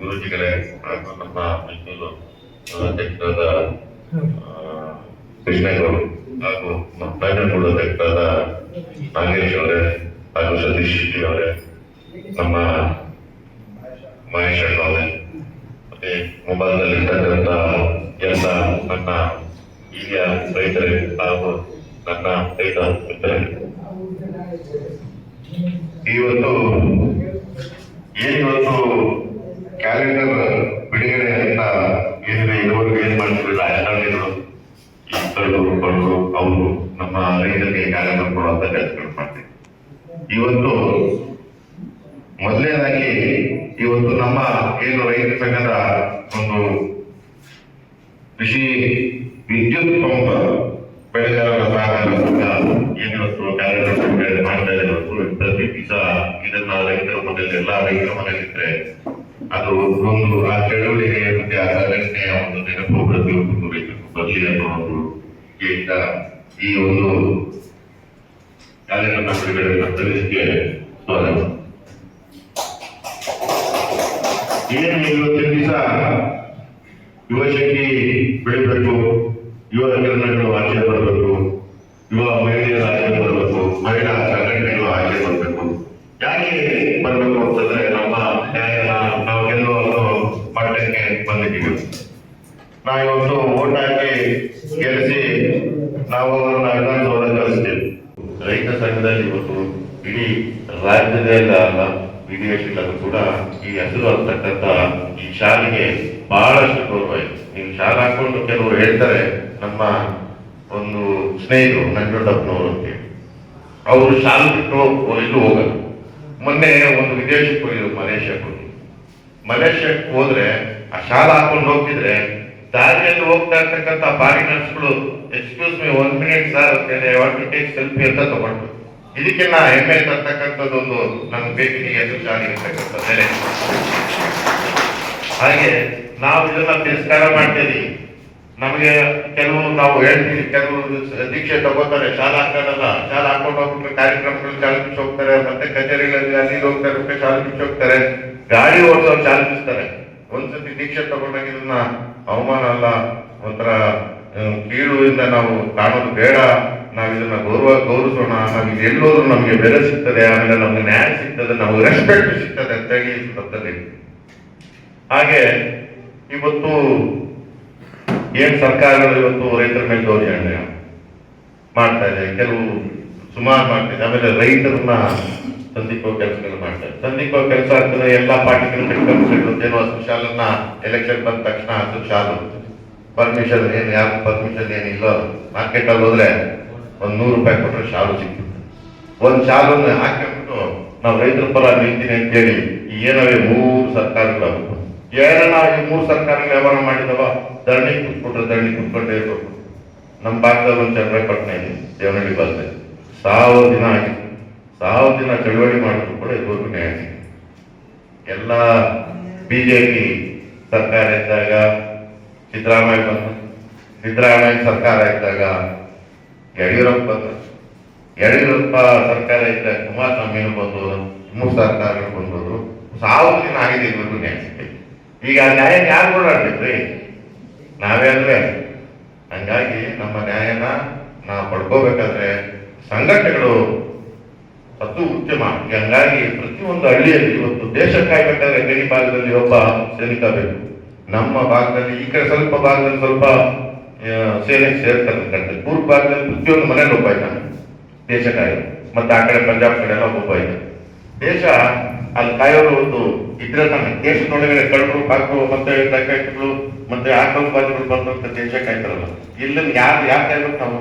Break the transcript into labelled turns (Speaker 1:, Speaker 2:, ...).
Speaker 1: ಗುರುಜಿಗಳೇ, ಹಾಗೂ ನಮ್ಮ ಮೈಸೂರು ಅಧ್ಯಕ್ಷರಾದ ಕೃಷ್ಣೇಗೌಡರು ಹಾಗೂ ನಮ್ಮ ಪ್ಯಾನಲ್ ಅಧ್ಯಕ್ಷರಾದ ನಾಗೇಶ್ ಅವರೇ ಹಾಗೂ ಸತೀಶ್ ಶೆಟ್ಟಿ ಅವರೇ, ನಮ್ಮ ಮಹೇಶ್ ಅವರೇ ಮತ್ತೆ ಮೊಬೈಲ್ನಲ್ಲಿ ಇರ್ತಕ್ಕಂಥ ಎಲ್ಲ ನನ್ನ ಹಿರಿಯ ರೈತರೇ ಹಾಗೂ ನನ್ನ ರೈತ ಮಿತ್ರರೇ. ಇವತ್ತು ಏನಿವತ್ತು ಕ್ಯಾಲೆಂಡರ್ ಬಿಡುಗಡೆ ಅಂತ ಏನಿದೆ ಇದುವರೆಗೂ ಏನ್ ಮಾಡ್ತಿರಲಿಲ್ಲ ರಾಜಕಾರಣಿಗಳು ಮಕ್ಕಳು ಬಂದು ಅವರು ನಮ್ಮ ರೈತರಿಗೆ ಕ್ಯಾಲೆಂಡರ್ ಕೊಡುವಂತ ಕೆಲಸಗಳು ಮಾಡ್ತೀವಿ ಇವತ್ತು ಮೊದಲನೇದಾಗಿ ಇವತ್ತು ನಮ್ಮ ಏನು ರೈತ ಸಂಘದ ಒಂದು ಕೃಷಿ ವಿದ್ಯುತ್ ಪಂಪ್ ಬೆಳೆಗಾರರ ಸಹಕಾರ ಸಂಘ ಏನಿವತ್ತು ಕ್ಯಾಲೆಂಡರ್ ಮಾಡ್ತಾ ಇದೆ ಇವತ್ತು? ಪ್ರತಿ ಇದನ್ನ ರೈತರ ಮನೆಯಲ್ಲಿ, ಎಲ್ಲಾ ರೈತರ ಮನೆಯಲ್ಲಿದ್ರೆ ಒಂದು ಆ ಚಳುವಳಿಗೆ ಮತ್ತೆ ಆ ಸಂಘಟನೆಯ ಒಂದು ನೆನಪು ಪ್ರತಿಯೊಬ್ಬರು ಬರಲಿ ಅನ್ನೋ ಒಂದು ಈ ಒಂದು ಕಾರ್ಯಕ್ರಮ ಬಿಡುಗಡೆ ಸಲ್ಲಿಸಿಕೆ ಸ್ವಾಗತ. ಏನು ಇವತ್ತಿನ ದಿವಸ ಯುವಶಕ್ತಿ ಬೆಳಿಬೇಕು, ಯುವ ಕಿರಣಗಳು ಆಚೆ ಬರಬೇಕು, ಯುವ ಮಹಿಳೆಯರ ಆಚೆ ಬರಬೇಕು, ಮಹಿಳಾ ಸಂಘಟನೆಗಳು ಆಚೆ ಬರಬೇಕು. ಯಾಕೆ ಬರಬೇಕು ಅಂತಂದ್ರೆ ಬಂದಿದ್ದೀವಿ ನಾವು ಇವತ್ತು ಓಟ್ ಹಾಕಿ ಗೆಲ್ಲಿಸಿ ನಾವು ಅವರನ್ನ ವಿಧಾನಸೌಧ ಕಳಿಸ್ತೀವಿ. ರೈತ ಸಂಘದಲ್ಲಿ ಇವತ್ತು ಇಡೀ ರಾಜ್ಯದಲ್ಲ ಅಲ್ಲ ವಿದೇಶದಲ್ಲೂ ಕೂಡ ಈ ಹೆಸರು ಅಂತಕ್ಕಂಥ ಈ ಶಾಲೆಗೆ ಬಹಳಷ್ಟು ಗೌರವ ಇದೆ. ನೀವು ಶಾಲೆ ಹಾಕೊಂಡು ಕೆಲವರು ಹೇಳ್ತಾರೆ, ನಮ್ಮ ಒಂದು ಸ್ನೇಹಿತರು ನಂಜುಂಡಪ್ಪನವರು ಅಂತೇಳಿ. ಅವರು ಶಾಲೆ ಬಿಟ್ಟು ಎಲ್ಲೂ ಹೋಗಲ್ಲ. ಮೊನ್ನೆ ಒಂದು ವಿದೇಶಕ್ಕೆ ಹೋಗಿದ್ರು, ಮಲೇಷ್ಯಾಕ್ಕೆ ಹೋಗಿ. ಮಲೇಷ್ಯಾಕ್ಕೆ ಹೋದ್ರೆ ಆ ಶಾಲೆ ಹಾಕೊಂಡು ಹೋಗ್ತಿದ್ರೆ, ದಾರಿಯಲ್ಲಿ ಹೋಗ್ತಾ ಇರ್ತಕ್ಕಂಥ ಬಾರಿ ನರ್ಸ್ಗಳು excuse me one minute sir what to take selfie ಅಂತ ತಗೊಂಡು ಇದಕ್ಕೆ ನಾ ಹೆಮ್ಮೆ ತರ್ತಕ್ಕಂಥದ್ದೊಂದು ನಮ್ಗೆ ಬೇಕಿಗೆ ಇರ್ತಕ್ಕಂಥ ಬೆಲೆ ಹಾಗೆ ನಾವು ಇದನ್ನ ತಿರಸ್ಕಾರ ಮಾಡ್ತೀವಿ. ನಮಗೆ ಕೆಲವು ನಾವು ಹೇಳ್ತೀವಿ, ಕೆಲವು ದೀಕ್ಷೆ ತಗೋತಾರೆ. ಶಾಲಾ ಹಾಕೋದಲ್ಲ, ಶಾಲಾ ಹಾಕೊಂಡು ಹೋಗ್ಬಿಟ್ರೆ ಕಾರ್ಯಕ್ರಮಗಳು ಶಾಲೆ ಬಿಚ್ಚೋಗ್ತಾರೆ ಮತ್ತೆ ಕಚೇರಿಗಳಲ್ಲಿ ಅಲ್ಲಿ ಹೋಗ್ತಾರೆ ಶಾಲೆ ಹೋಗ್ತಾರೆ. ಗಾಡಿ ಓಡಿಸೋರು ಶಾಲೆ ಬಿಡಿಸ್ತಾರೆ. ಒಂದ್ಸತಿ ದೀಕ್ಷೆ ತಗೊಂಡಾಗ ಇದನ್ನ ಅವಮಾನ ಅಲ್ಲ, ಒಂಥರ ಕೀಳುವಿಂದ ನಾವು ಕಾಣೋದು ಬೇಡ, ನಾವು ಇದನ್ನ ಗೌರವ ಗೌರವಿಸೋಣ ನಾವು ಎಲ್ಲೋದ್ರೂ ನಮಗೆ ಬೆಲೆ ಸಿಗ್ತದೆ, ಆಮೇಲೆ ನಮ್ಗೆ ನ್ಯಾಯ ಸಿಗ್ತದೆ ನಮ್ಗೆ ರೆಸ್ಪೆಕ್ಟ್ ಸಿಗ್ತದೆ ಅಂತ ಹೇಳಿ ಸಂದರ್ಭದಲ್ಲಿ. ಹಾಗೆ ಇವತ್ತು ಏನ್ ಸರ್ಕಾರಗಳು ಇವತ್ತು ರೈತರ ಮೇಲೆ ದೌರ್ಜನ್ಯ ಮಾಡ್ತಾ ಇದೆ? ಕೆಲವು ಸುಮಾರು ಮಾಡ್ತಾ ಇದೆ. ಆಮೇಲೆ ರೈತರನ್ನ ಸಂಧಿಕೋ ಕೆಲಸ ಮಾಡ್ತಾರೆ ಸಂಧಿಕೋ ಕೆಲಸ ಅಂತಂದ್ರೆ ಎಲ್ಲಾ ಪಾರ್ಟಿಗಳು ಏನೋ ಶಾಲನ್ನ ಎಲೆಕ್ಷನ್ ಬಂದ ತಕ್ಷಣ ಹಸಿರು ಶಾಲು ಪರ್ಮಿಷನ್ ಏನು ಯಾರು ಪರ್ಮಿಷನ್ ಏನಿಲ್ಲೋ ಮಾರ್ಕೆಟ್ ಅಲ್ಲಿ ಹೋದ್ರೆ ಒಂದ್ ನೂರು ರೂಪಾಯಿ ಕೊಟ್ಟರೆ ಶಾಲು ಸಿಗ್ತದೆ ಒಂದ್ ಶಾಲನ್ನ ಹಾಕಿಬಿಟ್ಟು ನಾವು ರೈತರ ಪರ ನಿಂತೀನಿ ಅಂತೇಳಿ ಏನವೇ ಮೂರು ಸರ್ಕಾರಗಳು ಏನನ್ನ ಈ ಮೂರು ಸರ್ಕಾರಗಳು ವ್ಯವಹಾರ ಮಾಡಿದವ, ಧರಣಿ ಕುತ್ಕೊಟ್ರೆ ಧರಣಿ ಕುತ್ಕೊಂಡೇ ಇರ್ಬೇಕು. ನಮ್ಮ ಭಾಗದಲ್ಲಿ ಒಂದು ಚಂದ್ರಪಟ್ಟಣ ಇದೆ ದೇವನಹಳ್ಳಿ ಭಾಗದಲ್ಲಿ. ಸಾವಿರ ದಿನ ಆಗಿದೆ. ಸಾವಿರ ದಿನ ಚಳವಳಿ ಮಾಡಿದ್ರು ಕೂಡ ಇದುವರೆಗೂ ನ್ಯಾಯ. ಎಲ್ಲ ಬಿಜೆಪಿ ಸರ್ಕಾರ ಇದ್ದಾಗ, ಸಿದ್ದರಾಮಯ್ಯ ಬಂದು, ಸಿದ್ದರಾಮಯ್ಯ ಸರ್ಕಾರ ಇದ್ದಾಗ, ಯಡಿಯೂರಪ್ಪ ಬಂದ್ರು ಯಡಿಯೂರಪ್ಪ ಸರ್ಕಾರ ಇದ್ದಾಗ ಕುಮಾರಸ್ವಾಮಿನೂ ಬಂದು ಮೂರು ಸರ್ಕಾರಗಳು ಬಂದವರು, ಸಾವಿರ ದಿನ ಆಗಿದೆ ಇದುವರೆಗೂ ನ್ಯಾಯ. ಈಗ ಆ ನ್ಯಾಯ ಯಾರು ಓಡಾಡ್ತಿದ್ರಿ ನಾವೇ ಅಲ್ವೇ ಹಂಗಾಗಿ ನಮ್ಮ ನ್ಯಾಯನ ನಾವು ಪಡ್ಕೋಬೇಕಾದ್ರೆ ಸಂಘಟನೆಗಳು ಅದು ಉದ್ಯಮ ಹಂಗಾಗಿ ಪ್ರತಿಯೊಂದು ಹಳ್ಳಿಯಲ್ಲಿ ಇವತ್ತು ದೇಶ ಕಾಯ್ಬೇಕಾದ್ರೆ ಗಡಿ ಭಾಗದಲ್ಲಿ ಒಬ್ಬ ಸೈನಿಕ ಬೇಕು. ನಮ್ಮ ಭಾಗದಲ್ಲಿ ಈ ಕಡೆ ಸ್ವಲ್ಪ ಭಾಗದಲ್ಲಿ ಸ್ವಲ್ಪ ಸೇನೆ ಸೇರ್ತಾರೆ ಪೂರ್ವ ಭಾಗದಲ್ಲಿ ಪ್ರತಿಯೊಂದು ಮನೇಲಿ ಒಬ್ಬ ಇದ್ದಾನೆ. ದೇಶ ಮತ್ತೆ ಆ ಕಡೆ ಪಂಜಾಬ್ ಕಡೆ ಎಲ್ಲ ಒಬ್ಬ ಇದೆ ದೇಶ ಅಲ್ಲಿ ಕಾಯೋರು ಒಂದು ಇದ್ರೆ ತಾನೆ. ದೇಶದೊಳಗಡೆ ಕಳ್ಳರು ಪಾಕರು, ಮತ್ತೆ ಡಕೈಟ್ಗಳು ಮತ್ತೆ ಆತಂಕವಾದಿಗಳು ಬಂದಂತ ದೇಶ ಕಾಯ್ತಾರಲ್ಲ. ಇಲ್ಲಿ ಯಾರು ಯಾರು ಕಾಯ್ಬೇಕು ನಾವು?